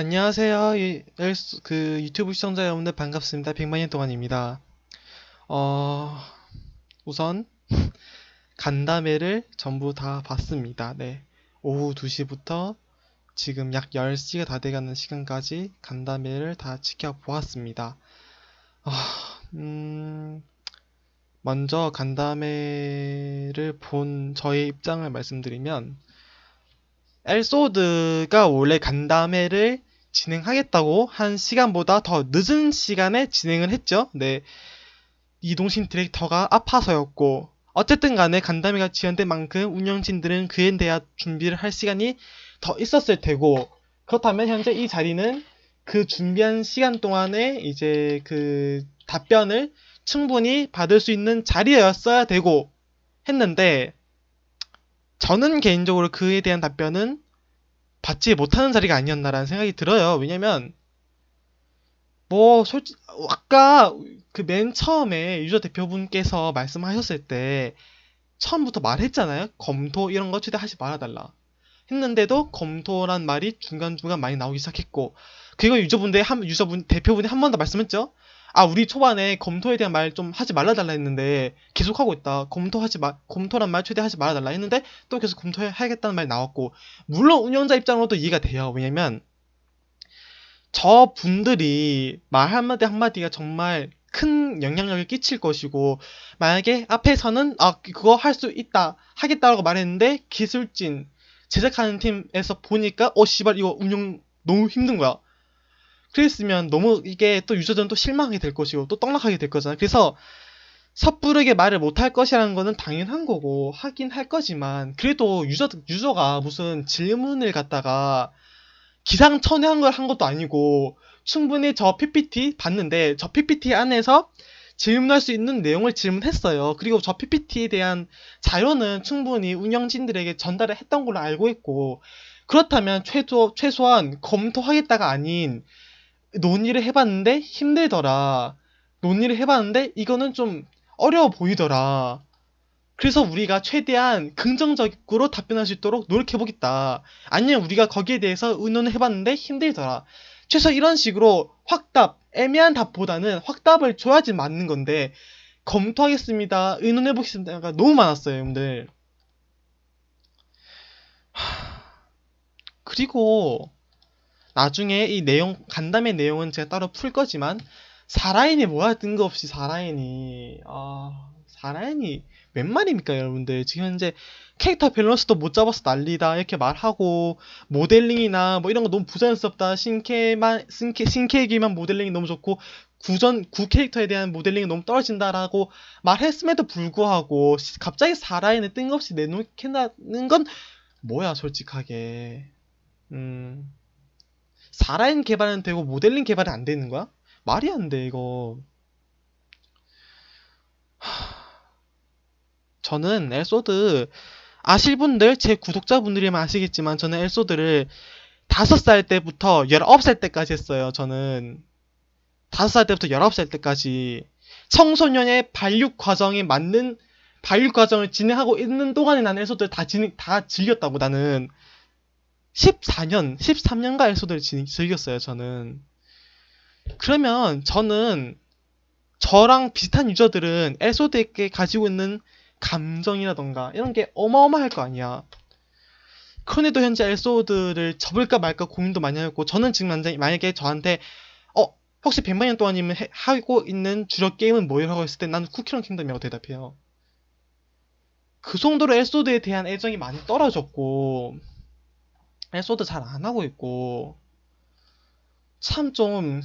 안녕하세요. 이- 엘스- 그 유튜브 시청자 여러분들 반갑습니다. 백만년 동안입니다. 어, 우선 간담회를 전부 다 봤습니다. 네. 오후 2시부터 지금 약 10시가 다 돼가는 시간까지 간담회를 다 지켜보았습니다. 아, 음, 먼저 간담회를 본 저의 입장을 말씀드리면 엘소드가 원래 간담회를 진행하겠다고 한 시간보다 더 늦은 시간에 진행을 했죠. 네. 이동신 디렉터가 아파서였고, 어쨌든 간에 간담회가 지연된 만큼 운영진들은 그에 대한 준비를 할 시간이 더 있었을 테고, 그렇다면 현재 이 자리는 그 준비한 시간 동안에 이제 그 답변을 충분히 받을 수 있는 자리였어야 되고 했는데, 저는 개인적으로 그에 대한 답변은 받지 못하는 자리가 아니었나라는 생각이 들어요. 왜냐면, 뭐, 솔직, 아까 그 맨 처음에 유저 대표분께서 말씀하셨을 때, 처음부터 말했잖아요. 검토 이런 거 최대하지 말아달라. 했는데도 검토란 말이 중간중간 많이 나오기 시작했고, 그리고 유저분들, 한, 유저분, 대표분이 한 번 더 말씀했죠? 아, 우리 초반에 검토에 대한 말 좀 하지 말아달라 했는데, 계속 하고 있다. 검토하지 마, 검토란 말 최대 하지 말아달라 했는데, 또 계속 검토해야겠다는 말이 나왔고, 물론 운영자 입장으로도 이해가 돼요. 왜냐면 저 분들이 말 한마디 한마디가 정말 큰 영향력을 끼칠 것이고 만약에 앞에서는 아 그거 할 수 있다 하겠다라고 말했는데 기술진 제작하는 팀에서 보니까 어 씨발 이거 운영 너무 힘든 거야. 그랬으면 너무 이게 또 유저들은 또 실망하게 될 것이고 또 떡락하게 될 거잖아. 그래서 섣부르게 말을 못 할 것이라는 거는 당연한 거고 하긴 할 거지만 그래도 유저 유저가 무슨 질문을 갖다가 기상천외한 걸 한 것도 아니고 충분히 저 PPT 봤는데 저 PPT 안에서 질문할 수 있는 내용을 질문했어요. 그리고 저 PPT에 대한 자료는 충분히 운영진들에게 전달을 했던 걸로 알고 있고 그렇다면 최소 최소한 검토하겠다가 아닌 논의를 해봤는데 힘들더라. 논의를 해봤는데 이거는 좀 어려워 보이더라. 그래서 우리가 최대한 긍정적으로 답변할 수 있도록 노력해보겠다. 아니면 우리가 거기에 대해서 의논을 해봤는데 힘들더라. 최소 이런 식으로 확답, 애매한 답보다는 확답을 줘야지 맞는 건데, 검토하겠습니다. 의논해보겠습니다가 너무 많았어요, 여러분들. 하, 그리고, 나중에 이 내용, 간담회 내용은 제가 따로 풀 거지만, 사라인이 뭐야, 뜬금없이 사라인이. 아, 사라인이 웬 말입니까, 여러분들? 지금 현재 캐릭터 밸런스도 못 잡아서 난리다. 이렇게 말하고, 모델링이나 뭐 이런 거 너무 부자연스럽다. 신캐만, 신캐, 신캐기만 모델링이 너무 좋고, 구전, 구 캐릭터에 대한 모델링이 너무 떨어진다라고 말했음에도 불구하고, 시- 갑자기 사라인을 뜬금없이 내놓겠다는 건 뭐야, 솔직하게. 음, 사라인 개발은 되고, 모델링 개발은 안 되는 거야? 말이 안 돼, 이거. 저는 엘소드 아실 분들, 제 구독자분들이면 아시겠지만 저는 엘소드를 5살 때부터 19살 때까지 했어요. 저는 5살 때부터 19살 때까지 청소년의 발육 과정에 맞는 발육 과정을 진행하고 있는 동안에 나는 엘소드를 다, 진행, 다 즐겼다고 나는 14년, 13년간 엘소드를 진- 즐겼어요. 저는 그러면 저는 저랑 비슷한 유저들은 엘소드에게 가지고 있는 감정이라던가 이런 게 어마어마할 거 아니야. 그런데도 현재 엘소드를 접을까 말까 고민도 많이 하고 저는 지금 만약에 저한테 어 혹시 100만 년 동안이면 해- 하고 있는 주력 게임은 뭐예요? 하고 했을 때 나는 쿠키런 킹덤이라고 대답해요. 그 정도로 엘소드에 대한 애정이 많이 떨어졌고 엘소드 잘안 하고 있고 참 좀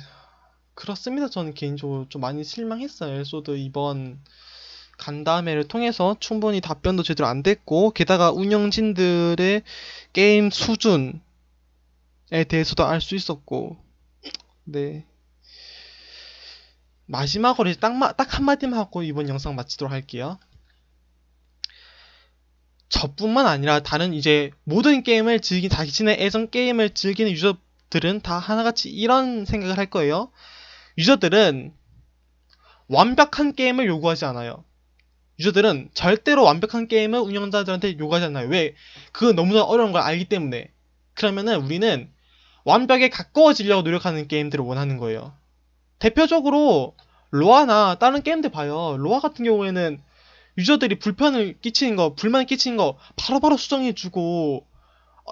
그렇습니다. 저는 개인적으로 좀 많이 실망했어요. 엘소드 이번 간담회를 통해서 충분히 답변도 제대로 안 됐고, 게다가 운영진들의 게임 수준에 대해서도 알 수 있었고, 네. 마지막으로 이제 딱, 마- 딱 한 마디만 하고 이번 영상 마치도록 할게요. 저뿐만 아니라 다른 이제 모든 게임을 즐긴, 자신의 애정 게임을 즐기는 유저들은 다 하나같이 이런 생각을 할 거예요. 유저들은 완벽한 게임을 요구하지 않아요. 유저들은 절대로 완벽한 게임을 운영자들한테 요구하지 않아요. 왜? 그건 너무나 어려운 걸 알기 때문에. 그러면은 우리는 완벽에 가까워지려고 노력하는 게임들을 원하는 거예요. 대표적으로 로아나 다른 게임들 봐요. 로아 같은 경우에는 유저들이 불편을 끼치는 거, 불만 끼치는 거 바로바로 수정해주고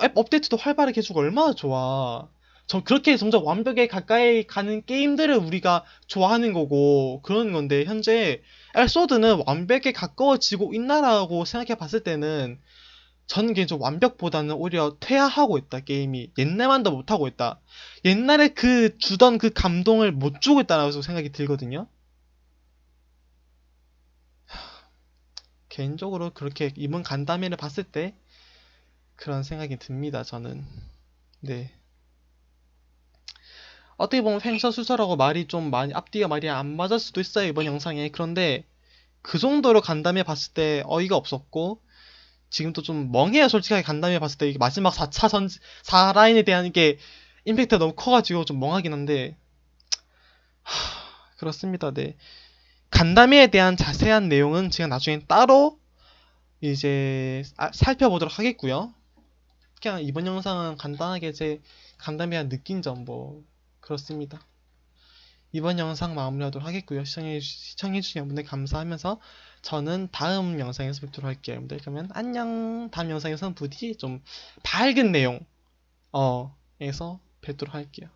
앱 업데이트도 활발하게 해주고 얼마나 좋아. 저 그렇게 점점 완벽에 가까이 가는 게임들을 우리가 좋아하는 거고 그런 건데 현재 엘소드는 완벽에 가까워지고 있나라고 생각해 봤을 때는 저는 개인적으로 완벽보다는 오히려 퇴화하고 있다 게임이. 옛날만도 못하고 있다. 옛날에 그 주던 그 감동을 못 주고 있다라고 생각이 들거든요 개인적으로 그렇게 이번 간담회를 봤을 때 그런 생각이 듭니다 저는. 네. 어떻게 보면 횡설수설하고 말이 좀 많이 앞뒤가 말이 안 맞을 수도 있어요 이번 영상에. 그런데 그 정도로 간담회 봤을 때 어이가 없었고 지금도 좀 멍해요 솔직하게 간담회 봤을 때. 마지막 4차 전 4라인에 대한 이게 임팩트가 너무 커가지고 좀 멍하긴 한데. 하, 그렇습니다. 네 간담회에 대한 자세한 내용은 제가 나중에 따로 이제 아- 살펴보도록 하겠고요 그냥 이번 영상은 간단하게 제 간담회가 느낀 점 뭐 그렇습니다 이번 영상 마무리하도록 하겠고요. 시청해, 시청해주신 여러분들 감사하면서 저는 다음 영상에서 뵙도록 할게요. 여러분들 그러면 안녕. 다음 영상에서는 부디 좀 밝은 내용 어 에서 뵙도록 할게요.